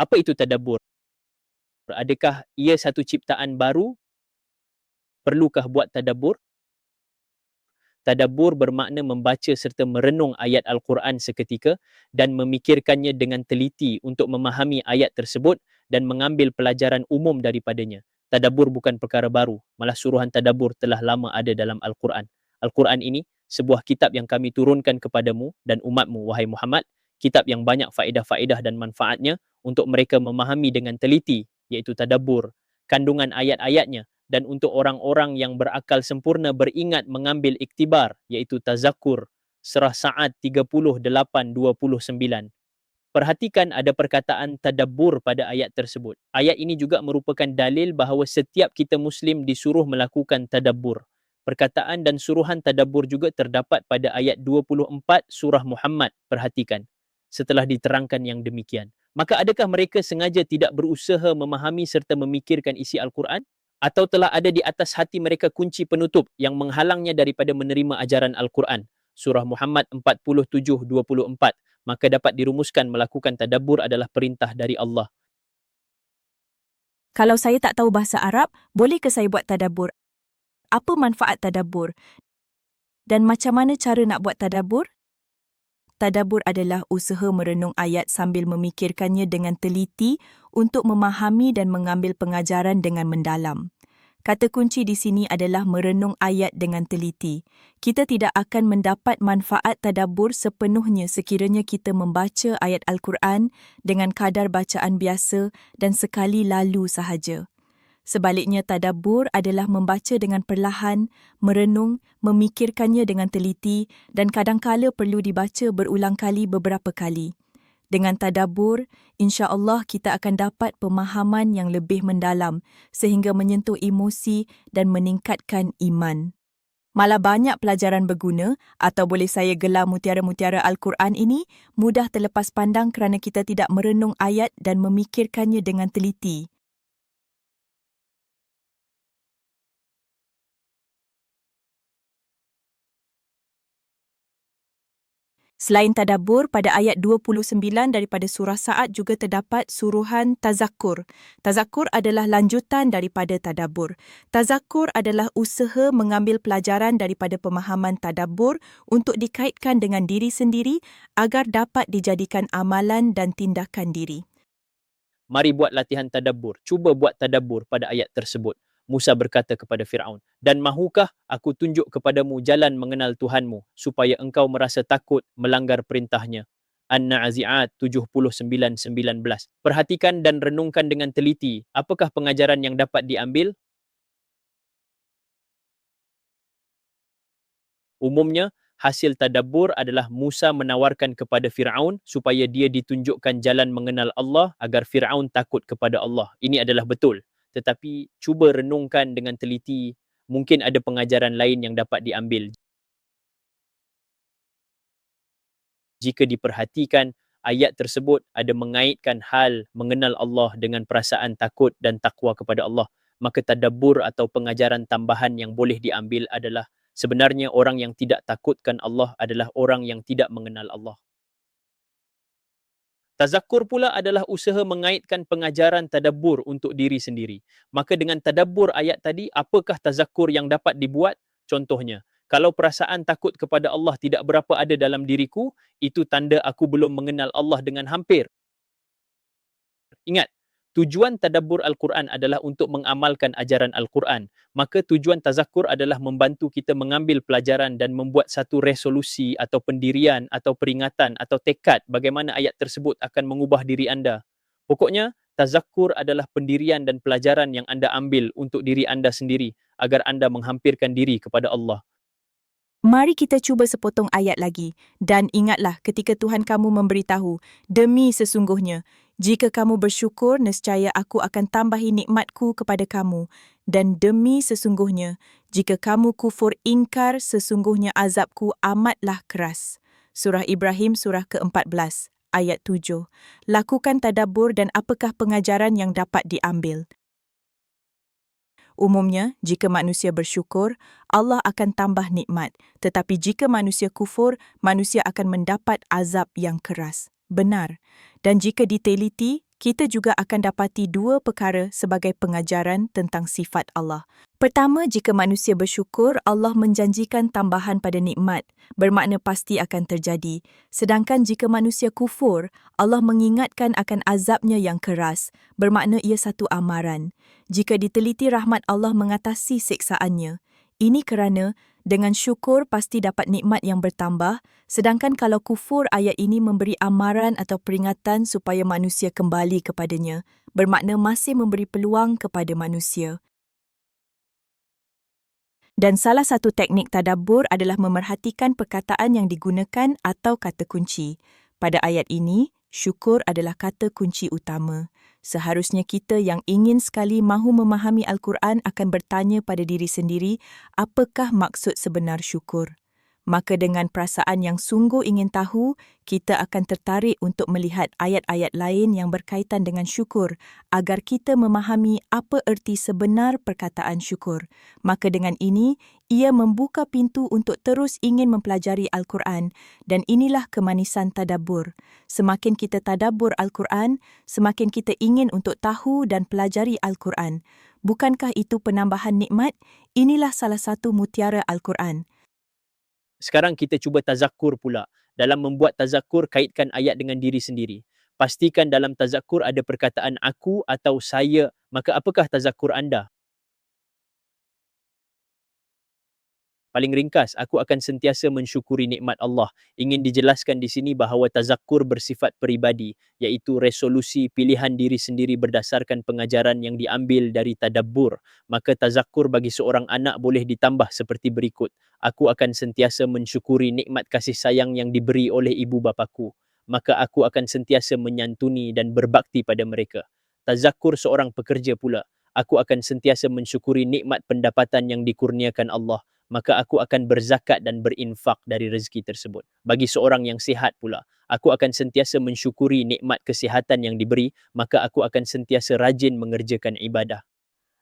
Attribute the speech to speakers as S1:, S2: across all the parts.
S1: Apa itu tadabbur? Adakah ia satu ciptaan baru? Perlukah buat tadabbur? Tadabbur bermakna membaca serta merenung ayat Al-Quran seketika dan memikirkannya dengan teliti untuk memahami ayat tersebut dan mengambil pelajaran umum daripadanya. Tadabbur bukan perkara baru, malah suruhan tadabbur telah lama ada dalam Al-Quran. Al-Quran ini sebuah kitab yang kami turunkan kepadamu dan umatmu, wahai Muhammad, kitab yang banyak faedah-faedah dan manfaatnya untuk mereka memahami dengan teliti, iaitu tadabbur, kandungan ayat-ayatnya dan untuk orang-orang yang berakal sempurna beringat mengambil iktibar iaitu tazakur surah Sa'ad 38:29. Perhatikan ada perkataan tadabbur pada ayat tersebut. Ayat ini juga merupakan dalil bahawa setiap kita muslim disuruh melakukan tadabbur. Perkataan dan suruhan tadabbur juga terdapat pada ayat 24 surah Muhammad. Perhatikan setelah diterangkan yang demikian. Maka adakah mereka sengaja tidak berusaha memahami serta memikirkan isi Al-Quran? atau telah ada di atas hati mereka kunci penutup yang menghalangnya daripada menerima ajaran Al-Quran. Surah Muhammad 47-24. Maka dapat dirumuskan melakukan tadabbur adalah perintah dari Allah.
S2: Kalau saya tak tahu bahasa Arab, boleh ke saya buat tadabbur? Apa manfaat tadabbur? Dan macam mana cara nak buat tadabbur? Tadabbur adalah usaha merenung ayat sambil memikirkannya dengan teliti untuk memahami dan mengambil pengajaran dengan mendalam. Kata kunci di sini adalah merenung ayat dengan teliti. Kita tidak akan mendapat manfaat tadabbur sepenuhnya sekiranya kita membaca ayat Al-Quran dengan kadar bacaan biasa dan sekali lalu sahaja. Sebaliknya tadabbur adalah membaca dengan perlahan, merenung, memikirkannya dengan teliti dan kadangkala perlu dibaca berulang kali beberapa kali. Dengan tadabbur, insya-Allah kita akan dapat pemahaman yang lebih mendalam sehingga menyentuh emosi dan meningkatkan iman. Malah banyak pelajaran berguna atau boleh saya gelar mutiara-mutiara Al-Quran ini mudah terlepas pandang kerana kita tidak merenung ayat dan memikirkannya dengan teliti. Selain tadabbur, pada ayat 29 daripada surah Sa'ad juga terdapat suruhan tazakur. Tazakur adalah lanjutan daripada tadabbur. Tazakur adalah usaha mengambil pelajaran daripada pemahaman tadabbur untuk dikaitkan dengan diri sendiri agar dapat dijadikan amalan dan tindakan diri.
S1: Mari buat latihan tadabbur. Cuba buat tadabbur pada ayat tersebut. Musa berkata kepada Firaun, "Dan mahukah aku tunjuk kepadamu jalan mengenal Tuhanmu supaya engkau merasa takut melanggar perintahnya?" An-Nazi'at 79:19. Perhatikan dan renungkan dengan teliti, apakah pengajaran yang dapat diambil? Umumnya, hasil tadabbur adalah Musa menawarkan kepada Firaun supaya dia ditunjukkan jalan mengenal Allah agar Firaun takut kepada Allah. Ini adalah betul tetapi cuba renungkan dengan teliti mungkin ada pengajaran lain yang dapat diambil. Jika diperhatikan ayat tersebut ada mengaitkan hal mengenal Allah dengan perasaan takut dan takwa kepada Allah. Maka tadabbur atau pengajaran tambahan yang boleh diambil adalah sebenarnya orang yang tidak takutkan Allah adalah orang yang tidak mengenal Allah Tazakkur pula adalah usaha mengaitkan pengajaran tadabbur untuk diri sendiri. Maka dengan tadabbur ayat tadi, apakah tazakkur yang dapat dibuat? Contohnya, kalau perasaan takut kepada Allah tidak berapa ada dalam diriku, itu tanda aku belum mengenal Allah dengan hampir. Ingat, tujuan tadabbur Al-Quran adalah untuk mengamalkan ajaran Al-Quran. Maka tujuan tazakur adalah membantu kita mengambil pelajaran dan membuat satu resolusi atau pendirian atau peringatan atau tekad bagaimana ayat tersebut akan mengubah diri anda. Pokoknya, tazakur adalah pendirian dan pelajaran yang anda ambil untuk diri anda sendiri agar anda menghampirkan diri kepada Allah.
S2: Mari kita cuba sepotong ayat lagi dan ingatlah ketika Tuhan kamu memberitahu, demi sesungguhnya, jika kamu bersyukur, nescaya aku akan tambahi nikmatku kepada kamu dan demi sesungguhnya, jika kamu kufur ingkar, sesungguhnya azabku amatlah keras. Surah Ibrahim surah ke-14 ayat 7. Lakukan tadabbur dan apakah pengajaran yang dapat diambil? Umumnya, jika manusia bersyukur, Allah akan tambah nikmat. Tetapi jika manusia kufur, manusia akan mendapat azab yang keras. Benar. Dan jika diteliti, kita juga akan dapati dua perkara sebagai pengajaran tentang sifat Allah. Pertama, jika manusia bersyukur, Allah menjanjikan tambahan pada nikmat, bermakna pasti akan terjadi. Sedangkan jika manusia kufur, Allah mengingatkan akan azabnya yang keras, bermakna ia satu amaran. Jika diteliti rahmat Allah mengatasi siksaannya, ini kerana dengan syukur pasti dapat nikmat yang bertambah, sedangkan kalau kufur ayat ini memberi amaran atau peringatan supaya manusia kembali kepadanya, bermakna masih memberi peluang kepada manusia. Dan salah satu teknik tadabbur adalah memerhatikan perkataan yang digunakan atau kata kunci. Pada ayat ini, syukur adalah kata kunci utama. Seharusnya kita yang ingin sekali mahu memahami Al-Quran akan bertanya pada diri sendiri apakah maksud sebenar syukur maka dengan perasaan yang sungguh ingin tahu, kita akan tertarik untuk melihat ayat-ayat lain yang berkaitan dengan syukur agar kita memahami apa erti sebenar perkataan syukur. Maka dengan ini, ia membuka pintu untuk terus ingin mempelajari Al-Quran dan inilah kemanisan tadabur. Semakin kita tadabur Al-Quran, semakin kita ingin untuk tahu dan pelajari Al-Quran. Bukankah itu penambahan nikmat? Inilah salah satu mutiara Al-Quran.
S1: Sekarang kita cuba tazakur pula. Dalam membuat tazakur, kaitkan ayat dengan diri sendiri. Pastikan dalam tazakur ada perkataan aku atau saya. Maka apakah tazakur anda? Paling ringkas, aku akan sentiasa mensyukuri nikmat Allah. Ingin dijelaskan di sini bahawa tazakkur bersifat peribadi, iaitu resolusi pilihan diri sendiri berdasarkan pengajaran yang diambil dari tadabbur. Maka tazakkur bagi seorang anak boleh ditambah seperti berikut. Aku akan sentiasa mensyukuri nikmat kasih sayang yang diberi oleh ibu bapaku. Maka aku akan sentiasa menyantuni dan berbakti pada mereka. Tazakkur seorang pekerja pula. Aku akan sentiasa mensyukuri nikmat pendapatan yang dikurniakan Allah maka aku akan berzakat dan berinfak dari rezeki tersebut. Bagi seorang yang sihat pula, aku akan sentiasa mensyukuri nikmat kesihatan yang diberi, maka aku akan sentiasa rajin mengerjakan ibadah.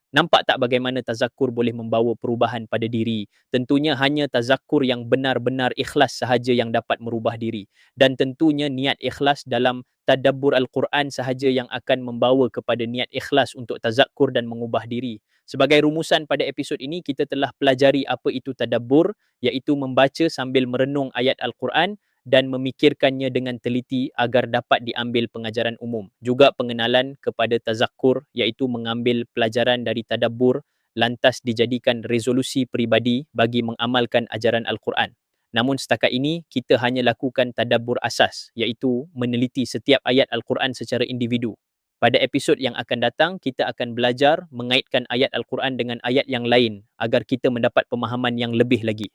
S1: Nampak tak bagaimana tazakur boleh membawa perubahan pada diri? Tentunya hanya tazakur yang benar-benar ikhlas sahaja yang dapat merubah diri. Dan tentunya niat ikhlas dalam tadabbur Al-Quran sahaja yang akan membawa kepada niat ikhlas untuk tazakur dan mengubah diri. Sebagai rumusan pada episod ini, kita telah pelajari apa itu tadabbur, iaitu membaca sambil merenung ayat Al-Quran dan memikirkannya dengan teliti agar dapat diambil pengajaran umum. Juga pengenalan kepada tazakkur iaitu mengambil pelajaran dari tadabbur lantas dijadikan resolusi peribadi bagi mengamalkan ajaran Al-Quran. Namun setakat ini kita hanya lakukan tadabbur asas iaitu meneliti setiap ayat Al-Quran secara individu. Pada episod yang akan datang kita akan belajar mengaitkan ayat Al-Quran dengan ayat yang lain agar kita mendapat pemahaman yang lebih lagi.